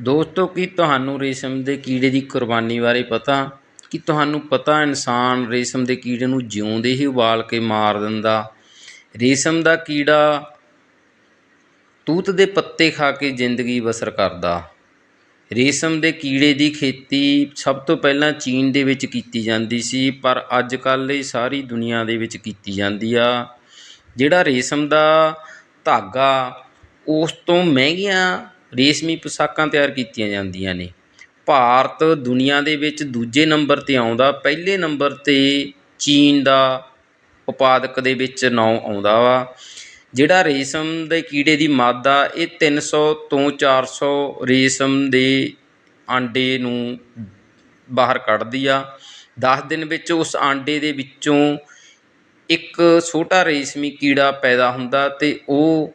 ਦੋਸਤੋ, ਕੀ ਤੁਹਾਨੂੰ ਰੇਸ਼ਮ ਦੇ ਕੀੜੇ ਦੀ ਕੁਰਬਾਨੀ ਬਾਰੇ ਪਤਾ? ਕੀ ਤੁਹਾਨੂੰ ਪਤਾ ਇਨਸਾਨ ਰੇਸ਼ਮ ਦੇ ਕੀੜੇ ਨੂੰ ਜਿਉਂਦੇ ਹੀ ਉਬਾਲ ਕੇ ਮਾਰ ਦਿੰਦਾ? ਰੇਸ਼ਮ ਦਾ ਕੀੜਾ ਤੂਤ ਦੇ ਪੱਤੇ ਖਾ ਕੇ ਜ਼ਿੰਦਗੀ ਬਸਰ ਕਰਦਾ। ਰੇਸ਼ਮ ਦੇ ਕੀੜੇ ਦੀ ਖੇਤੀ ਸਭ ਤੋਂ ਪਹਿਲਾਂ ਚੀਨ ਦੇ ਵਿੱਚ ਕੀਤੀ ਜਾਂਦੀ ਸੀ, ਪਰ ਅੱਜ ਕੱਲ੍ਹ ਇਹ ਸਾਰੀ ਦੁਨੀਆ ਦੇ ਵਿੱਚ ਕੀਤੀ ਜਾਂਦੀ ਆ। ਜਿਹੜਾ ਰੇਸ਼ਮ ਦਾ ਧਾਗਾ, ਉਸ ਤੋਂ ਮਹਿੰਗੀਆਂ ਰੇਸ਼ਮੀ ਪੁਸ਼ਾਕਾਂ ਤਿਆਰ ਕੀਤੀਆਂ ਜਾਂਦੀਆਂ ਨੇ। ਭਾਰਤ ਦੁਨੀਆ ਦੇ ਵਿੱਚ ਦੂਜੇ ਨੰਬਰ 'ਤੇ ਆਉਂਦਾ, ਪਹਿਲੇ ਨੰਬਰ 'ਤੇ ਚੀਨ ਦਾ ਉਪਾਦਕ ਦੇ ਵਿੱਚ ਨਾਂ ਆਉਂਦਾ ਵਾ। ਜਿਹੜਾ ਰੇਸ਼ਮ ਦੇ ਕੀੜੇ ਦੀ ਮਾਦਾ ਇਹ 300 ਤੋਂ ਚਾਰ ਸੌ ਰੇਸ਼ਮ ਦੇ ਆਂਡੇ ਨੂੰ ਬਾਹਰ ਕੱਢਦੀ ਆ। 10 ਦਿਨ ਵਿੱਚ ਉਸ ਆਂਡੇ ਦੇ ਵਿੱਚੋਂ ਇੱਕ ਛੋਟਾ ਰੇਸ਼ਮੀ ਕੀੜਾ ਪੈਦਾ ਹੁੰਦਾ ਅਤੇ ਉਹ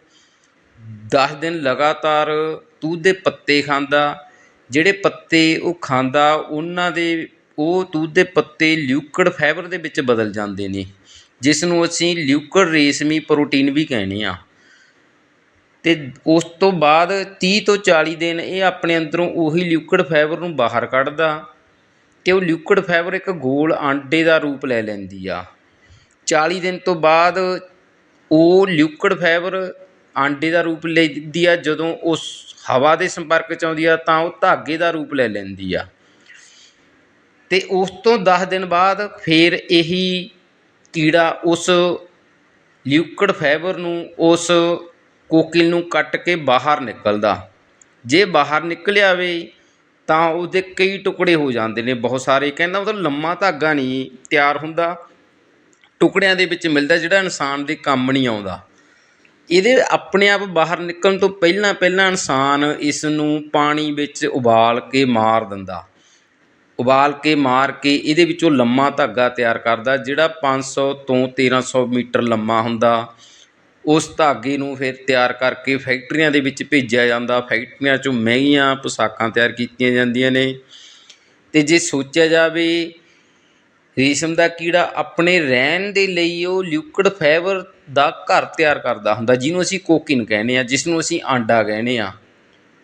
ਦਸ ਦਿਨ ਲਗਾਤਾਰ ਤੂਤ ਦੇ ਪੱਤੇ ਖਾਂਦਾ, ਜਿਹੜੇ ਪੱਤੇ ਉਹ ਖਾਂਦਾ, ਉਹਨਾਂ ਦੇ ਉਹ ਤੂਤ ਦੇ ਪੱਤੇ ਲਿਊਕਡ ਫਾਈਬਰ ਦੇ ਵਿੱਚ ਬਦਲ ਜਾਂਦੇ ਨੇ, ਜਿਸ ਨੂੰ ਅਸੀਂ ਲਿਊਕਡ ਰੇਸ਼ਮੀ ਪ੍ਰੋਟੀਨ ਵੀ ਕਹਿੰਦੇ ਹਾਂ। ਅਤੇ ਉਸ ਤੋਂ ਬਾਅਦ ਤੀਹ ਤੋਂ 40 ਦਿਨ ਇਹ ਆਪਣੇ ਅੰਦਰੋਂ ਉਹੀ ਲਿਊਕਡ ਫਾਈਬਰ ਨੂੰ ਬਾਹਰ ਕੱਢਦਾ ਅਤੇ ਉਹ ਲਿਊਕਡ ਫਾਈਬਰ ਇੱਕ ਗੋਲ ਆਂਡੇ ਦਾ ਰੂਪ ਲੈ ਲੈਂਦੀ ਆ। 40 ਦਿਨ ਤੋਂ ਬਾਅਦ ਉਹ ਲਿਊਕਡ ਫਾਈਬਰ ਆਂਡੇ ਦਾ ਰੂਪ ਲੈਂਦੀ ਆ, ਜਦੋਂ ਉਸ ਹਵਾ ਦੇ ਸੰਪਰਕ 'ਚ ਆਉਂਦੀ ਆ, ਤਾਂ ਉਹ ਧਾਗੇ ਦਾ ਰੂਪ ਲੈ ਲੈਂਦੀ ਆ। ਅਤੇ ਉਸ ਤੋਂ ਦਸ ਦਿਨ ਬਾਅਦ ਫਿਰ ਇਹੀ ਕੀੜਾ ਉਸ ਲਿਊਕਡ ਫਾਈਬਰ ਨੂੰ, ਉਸ ਕੋਕਿਲ ਨੂੰ ਕੱਟ ਕੇ ਬਾਹਰ ਨਿਕਲਦਾ। ਜੇ ਬਾਹਰ ਨਿਕਲਿਆ ਵੇ, ਤਾਂ ਉਹਦੇ ਕਈ ਟੁਕੜੇ ਹੋ ਜਾਂਦੇ ਨੇ, ਬਹੁਤ ਸਾਰੇ। ਕਹਿੰਦਾ ਮਤਲਬ ਲੰਮਾ ਧਾਗਾ ਨਹੀਂ ਤਿਆਰ ਹੁੰਦਾ। ਟੁਕੜਿਆਂ ਦੇ ਵਿੱਚ ਮਿਲਦਾ ਜਿਹੜਾ ਇਨਸਾਨ ਦੇ ਕੰਮ ਨਹੀਂ ਆਉਂਦਾ। ਇਹਦੇ ਆਪਣੇ ਆਪ ਬਾਹਰ ਨਿਕਲਣ ਤੋਂ ਪਹਿਲਾਂ ਪਹਿਲਾਂ ਇਨਸਾਨ ਇਸ ਨੂੰ ਪਾਣੀ ਵਿੱਚ ਉਬਾਲ ਕੇ ਮਾਰ ਦਿੰਦਾ। ਉਬਾਲ ਕੇ ਮਾਰ ਕੇ ਇਹਦੇ ਵਿੱਚੋਂ ਲੰਮਾ ਧਾਗਾ ਤਿਆਰ ਕਰਦਾ, ਜਿਹੜਾ ਪੰਜ ਸੌ ਤੋਂ 1300 ਮੀਟਰ ਲੰਮਾ ਹੁੰਦਾ। ਉਸ ਧਾਗੇ ਨੂੰ ਫਿਰ ਤਿਆਰ ਕਰਕੇ ਫੈਕਟਰੀਆਂ ਦੇ ਵਿੱਚ ਭੇਜਿਆ ਜਾਂਦਾ। ਫੈਕਟਰੀਆਂ 'ਚੋਂ ਮਹਿੰਗੀਆਂ ਪੁਸ਼ਾਕਾਂ ਤਿਆਰ ਕੀਤੀਆਂ ਜਾਂਦੀਆਂ ਨੇ। ਅਤੇ ਜੇ ਸੋਚਿਆ ਜਾਵੇ ਰੇਸ਼ਮ ਦਾ ਕੀੜਾ ਆਪਣੇ ਰਹਿਣ ਦੇ ਲਈ ਉਹ ਲਿਊਕਡ ਫਾਈਬਰ ਦਾ ਘਰ ਤਿਆਰ ਕਰਦਾ ਹੁੰਦਾ, ਜਿਹਨੂੰ ਅਸੀਂ ਕੋਕਿਨ ਕਹਿੰਦੇ ਹਾਂ ਜਿਸ ਨੂੰ ਅਸੀਂ ਆਂਡਾ ਕਹਿੰਦੇ ਹਾਂ।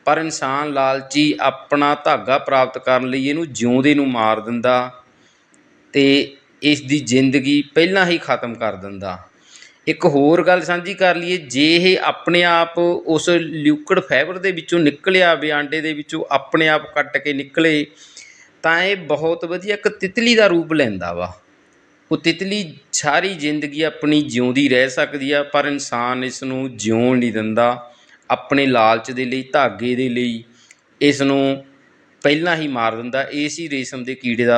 ਪਰ ਇਨਸਾਨ ਲਾਲਚੀ ਆਪਣਾ ਧਾਗਾ ਪ੍ਰਾਪਤ ਕਰਨ ਲਈ ਇਹਨੂੰ ਜਿਉਂਦੇ ਨੂੰ ਮਾਰ ਦਿੰਦਾ ਤੇ ਇਸ ਦੀ ਜ਼ਿੰਦਗੀ ਪਹਿਲਾਂ ਹੀ ਖਤਮ ਕਰ ਦਿੰਦਾ। ਇੱਕ ਹੋਰ ਗੱਲ ਸਾਂਝੀ ਕਰ ਲਈਏ, ਜੇ ਇਹ ਆਪਣੇ ਆਪ ਉਸ ਲਿਊਕਡ ਫਾਈਬਰ ਦੇ ਵਿੱਚੋਂ ਨਿਕਲਿਆ, ਵੀ ਆਂਡੇ ਦੇ ਵਿੱਚੋਂ ਆਪਣੇ ਆਪ ਕੱਟ ਕੇ ਨਿਕਲੇ ਤਾਂ ਇਹ ਬਹੁਤ ਵਧੀਆ, ਇੱਕ ਤਿਤਲੀ ਦਾ ਰੂਪ ਲੈਂਦਾ ਵਾ। ਉਹ ਤਿਤਲੀ ਸਾਰੀ ਜ਼ਿੰਦਗੀ ਆਪਣੀ ਜਿਉਂਦੀ ਰਹਿ ਸਕਦੀ ਆ, ਪਰ ਇਨਸਾਨ ਇਸ ਨੂੰ ਜਿਉਣ ਨਹੀਂ ਦਿੰਦਾ, ਆਪਣੇ ਲਾਲਚ ਦੇ ਲਈ, ਧਾਗੇ ਦੇ ਲਈ। ਇਸ ਨੂੰ ਪਹਿਲਾਂ ਹੀ ਮਾਰ ਦਿੰਦਾ। ਇਸ ਹੀ ਰੇਸ਼ਮ ਦੇ ਕੀੜੇ ਦਾ